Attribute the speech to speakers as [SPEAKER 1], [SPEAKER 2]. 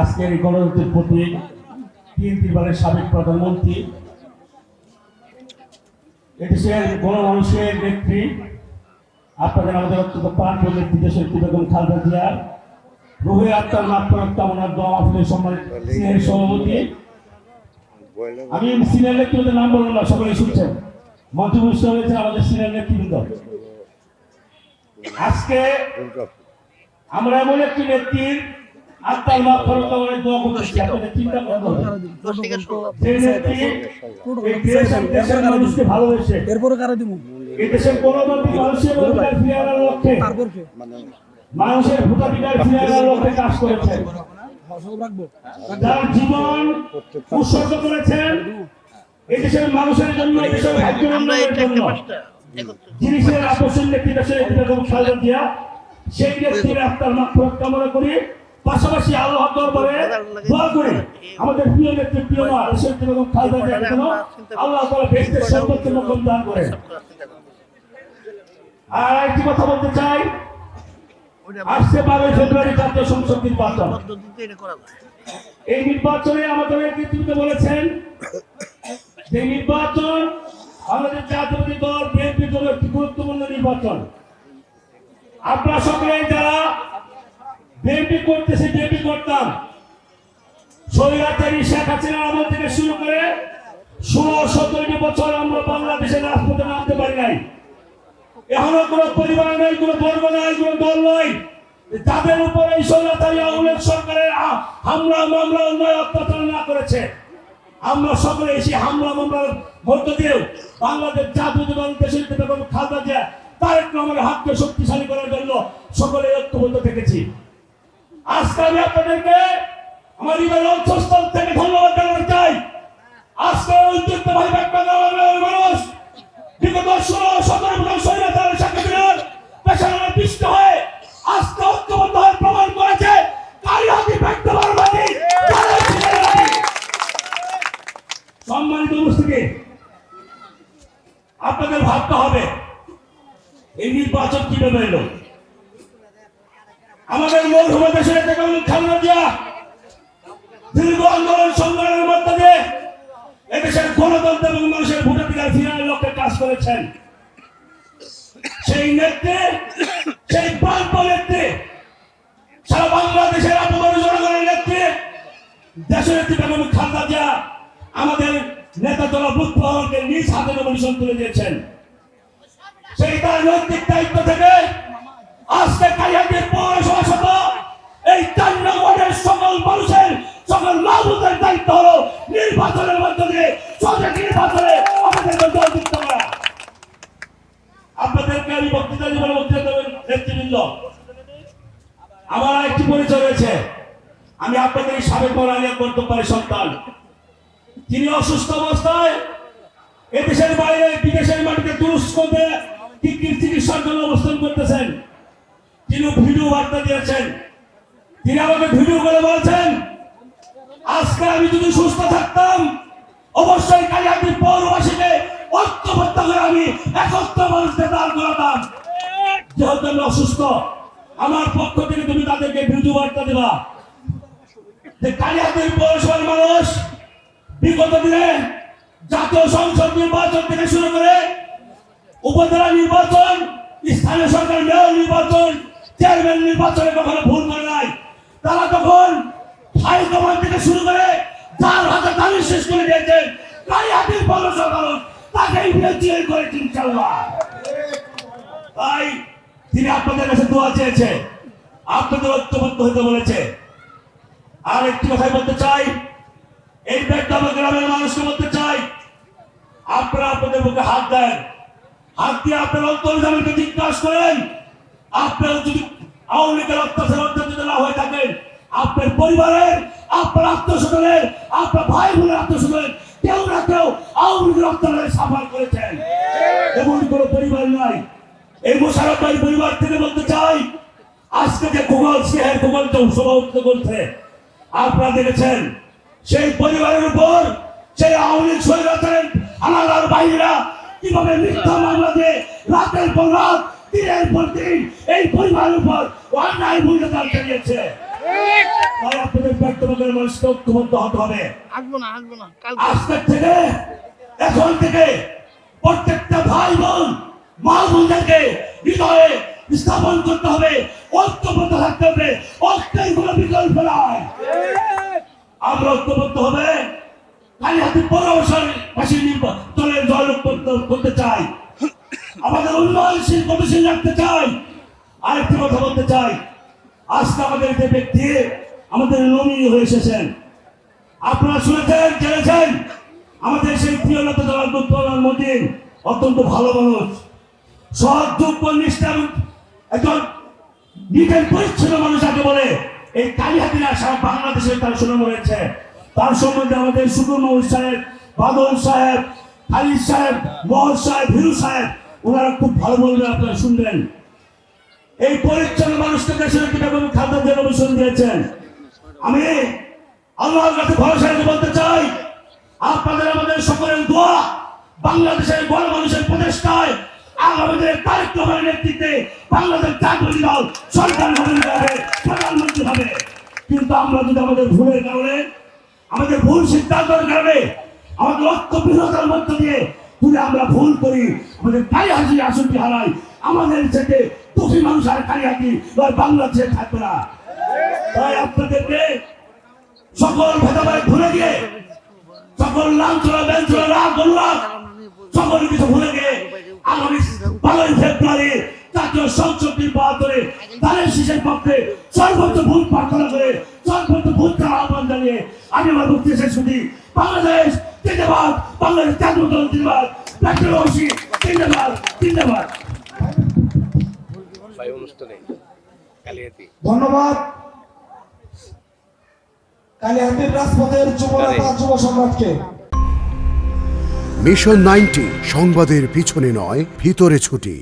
[SPEAKER 1] আজকের এই গণতন্ত্রের প্রতি তিন তিনবারের সাবেক প্রধানমন্ত্রী, এদেশের গণমানুষের নেত্রী, আপনাদের আমাদের অত্যন্ত প্রাণপ্রিয় নেত্রী, দেশের বেগম খালেদা জিয়ার রুহে আত্মার মাত্রার কামনার দোয়া মাহফিলের সম্মানিত সভাপতি। আমি সিনিয়র নেতৃবৃন্দের নাম বললাম সকলে শুনছেন। মঞ্চভূষ্ট হয়েছে আমাদের সিনিয়র নেতৃবৃন্দ। আজকে আমরা এমন একটি ব্যক্তির আত্মার মাপ ফেরত দোয়া করতেছি। আপনাদের চিন্তা করতে হবে। যে নেত্রী এই দেশ দেশের মানুষকে ভালোবেসে
[SPEAKER 2] এরপরে কারা দিব
[SPEAKER 1] এই দেশের মানুষের অধিকার ফিরে আনার লক্ষ্যে
[SPEAKER 2] তারপর
[SPEAKER 1] মানুষের ভোটাধিকার ফিরে আনার লক্ষ্যে কাজ করেছেন যার জীবন উৎসর্গ করেছেন এই দেশের মানুষের জন্য এই দেশের ভাগ্য জন্য। আকর্ষণ বেগম খালেদা জিয়া সেই আত্মার কামনা করি পাশাপাশি আল্লাহ দরবারে দোয়া করে। আমাদের প্রিয় নেত্রী প্রিয় মা দেশের বেগম খালেদা জিয়া যেন আল্লাহ তাআলা বেহেশতের সর্বোচ্চ মকম দান করে। আর একটি কথা বলতে চাই আসছে বারোই ফেব্রুয়ারি জাতীয় সংসদ নির্বাচন। এই নির্বাচনে আমাদের নেতৃত্ব বলেছেন যে নির্বাচন আমাদের জাতীয়বাদী দল বিএনপির জন্য একটি গুরুত্বপূর্ণ নির্বাচন। আপনারা সকলে যারা বিএনপি করতেছে, বিএনপি করতাম। স্বৈরাচারী শেখ হাসিনার আমল থেকে শুরু করে ষোলো, সতেরোটি বছর আমরা বাংলাদেশের রাজপথে নামতে পারি নাই। এখনও কোনো পরিবার নেই, কোনো বর্গ নাই, কোনো দল নয় যাদের উপরে এই স্বৈরাচারী সরকারের হামলা, মামলা, অন্যায় অত্যাচার না করেছে। আমরা সকলে এসে হামলা মামলার মধ্য দিয়েও বাংলাদেশ জাতীয় দেশের বেগম খালদা জিয়া তারেক রহমানের হাতকে শক্তিশালী করার জন্য সকলে ঐক্যবদ্ধ থেকেছি। আজকে আমি আপনাদেরকে আমার হৃদয়ের অন্তঃস্থল থেকে ধন্যবাদ জানাতে চাই। আজকে ব্যাখ্যা দেওয়ার মানুষ। বিগত ষোলো, সতেরো বছর স্বৈরাচারের সাথে পেশার পিষ্ট হয়ে আজকে ঐক্যবদ্ধ হয়ে প্রমাণ করেছে কালিহাতি ব্যক্তি বর্বাদী সম্মানিত উপস্থিতি আপনাদের ভাবতে হবে এই কীভাবে এলো আমাদের দেশের বেগম খালেদা জিয়া। দীর্ঘ আন্দোলন সংগ্রামের মধ্য দিয়ে এদেশের গণতন্ত্র এবং মানুষের ভোটাধিকার ফিরানোর লক্ষ্যে কাজ করেছেন। সেই নেত্রী, সেই প্রান্ত নেত্রী, সারা বাংলাদেশের আপমর জনগণের নেত্রী বেগম খালেদা জিয়া আমাদের নেতা দলা বুথ নিজ হাতে নমিনেশন তুলে দিয়েছেন। সেই তার নৈতিক দায়িত্ব থেকে আজকে কালিয়াটির পৌরসভা এই চার সকল মানুষের সকল মাহবুদের দায়িত্ব হলো নির্বাচনের মধ্য সঠিক নির্বাচনে আমাদেরকে জয়যুক্ত করা। আপনাদেরকে আমি বক্তৃতা জীবনে বক্তৃতা দেবেন নেতৃবৃন্দ। আমার একটি পরিচয় রয়েছে। আমি আপনাদের এই সাবেক মরানিয়া কর্তব্যের সন্তান। তিনি অসুস্থ অবস্থায় এদেশের বাইরে বিদেশের মাটিতে তুরস্কতে কিডনির চিকিৎসার জন্য অবস্থান করতেছেন। তিনি ভিডিও বার্তা দিয়েছেন। তিনি আমাকে ভিডিও করে বলছেন, আজকে আমি যদি সুস্থ থাকতাম, অবশ্যই কালিয়াটির পৌরবাসীকে ঐক্যবদ্ধ করে আমি একত্র মানুষকে দান করাতাম। যেহেতু আমি অসুস্থ, আমার পক্ষ থেকে তুমি তাদেরকে ভিডিও বার্তা দেবা। যে কালিয়াটির পৌরসভার মানুষ বিগত দিনে জাতীয় সংসদ নির্বাচন থেকে শুরু করে উপজেলা নির্বাচন, স্থানীয় সরকার মেয়র নির্বাচন, চেয়ারম্যান নির্বাচনে কখনো ভুল করে নাই। তারা তখন হাইকমান্ড থেকে শুরু করে যার হাতে দাবি শেষ করে দিয়েছেন তাই হাতের পৌরসভা মানুষ তাকে বিরোধী করেছে ইনশাল্লাহ তাই তিনি আপনাদের কাছে দোয়া চেয়েছে, আপনাদের ঐক্যবদ্ধ হতে বলেছে। আর একটি কথাই বলতে চাই, এই ব্যক্তি আমার গ্রামের মানুষকে বলতে চাই, আপনারা আপনাদের মুখে হাত দেন। হাত দিয়ে আপনার অন্তর্জামিনকে জিজ্ঞাসা করেন, আপনারা যদি আওয়ামী লীগের অত্যাচার অত্যাচারিত না হয়ে থাকেন, আপনার পরিবারের, আপনার আত্মস্বজনের আপনার ভাই বোনের আত্মস্বজনের কেউ না কেউ আওয়ামী লীগের অত্যাচারে সাফার করেছেন। এমন কোনো পরিবার নাই। এই মোশারফ ভাই পরিবার থেকে বলতে চাই, আজকে যে গোগল সিংহের গোগলটা সভাপতিত্ব করছে আপনারা দেখেছেন, সেই পরিবারের উপর সেই আওয়ামী লীগ স্বৈরাচারের হানাদার বাহিনীরা কীভাবে মিথ্যা মামলা দিয়ে রাতের পর রাত দিনের পর দিন এই পরিবারের উপর অন্যায় মূল্যদান চালিয়েছে? আপনাদের ব্যক্তিগতের মানুষকে ঐক্যবদ্ধ হতে হবে।
[SPEAKER 3] আসব না আসব না কাল
[SPEAKER 1] আজকের থেকে এখন থেকে প্রত্যেকটা ভাই বোন মা বোনদেরকে হৃদয়ে স্থাপন করতে হবে ঐক্যবদ্ধ থাকতে হবে কোনো বিকল্প নয় আমরা ঐক্যবদ্ধ হবে খালি হাতে পরামর্শের পাশে দলের দল করতে চাই। আমাদের উন্নয়নশীল গতিশীল রাখতে চাই। আরেকটি কথা বলতে চাই। আজকে আমাদের যে ব্যক্তি, আমাদের নমিনি হয়ে এসেছেন। আপনারা শুনেছেন, জেনেছেন? আমাদের সেই প্রিয় জনাব লুৎফর মদিন অত্যন্ত ভালো মানুষ। সৎ, যোগ্য, নিষ্ঠা একজন নিজের পরিচ্ছন্ন মানুষ যাকে বলে, এই কালীহাতিরা সারা বাংলাদেশে তার সুনাম রয়েছে। তার সম্বন্ধে আমাদের মাহুর সাহেব, বাদল সাহেব, খালিদ সাহেব, মহল সাহেব, হিরু সাহেব, ওনারা খুব ভালো বলবেন আপনারা শুনবেন। এই পরিচ্ছন্ন মানুষকে দেশের বেগম খাদ্য জনমিশন দিয়েছেন। আমি আল্লাহর কাছে ভরসা বলতে চাই, আপনাদের আমাদের সকলের দোয়া বাংলাদেশের বড় মানুষের প্রচেষ্টায় আগামী দিনে তারেক রহমানের নেতৃত্বে বাংলাদেশ জাতীয় দল সরকার হবে, প্রধানমন্ত্রী হবে। কিন্তু আমরা যদি আমাদের ভুলের কারণে আমাদের ভুল সিদ্ধান্তের কারণে আমাদের লক্ষ্য বিরোধার মধ্য দিয়ে যদি আমরা ভুল করি, আমাদের কালী হাসি আসনটি হারাই আমাদের থেকে দুঃখী মানুষ আর কালী হাসি বাংলাদেশে থাকবে না। তাই আপনাদেরকে সকল ভেদাভেদ ভুলে গিয়ে, সকল লাঞ্ছনা ব্যঞ্চনা রাগ অনুরাগ সকল কিছু ভুলে গিয়ে আগামী বারোই ফেব্রুয়ারি জাতীয় সংসদ নির্বাচনে তাদের শিশের পক্ষে সর্বোচ্চ ভোট প্রার্থনা করে, সর্বোচ্চ ভোট জানিয়ে আমি আমার বক্তব্য শেষ করি বাংলাদেশ জিন্দাবাদ। বাংলাদেশ জাতীয় দল জিন্দাবাদ। ডাক্তার জিন্দাবাদ জিন্দাবাদ।
[SPEAKER 4] ভাই অনুষ্ঠানে কালিয়াতি।
[SPEAKER 5] ধন্যবাদ। কালিহাতির রাজপথের যুব সম্রাটকে।
[SPEAKER 6] মিশন নাইনটি সংবাদের পিছনে নয় ভিতরে ছুটি।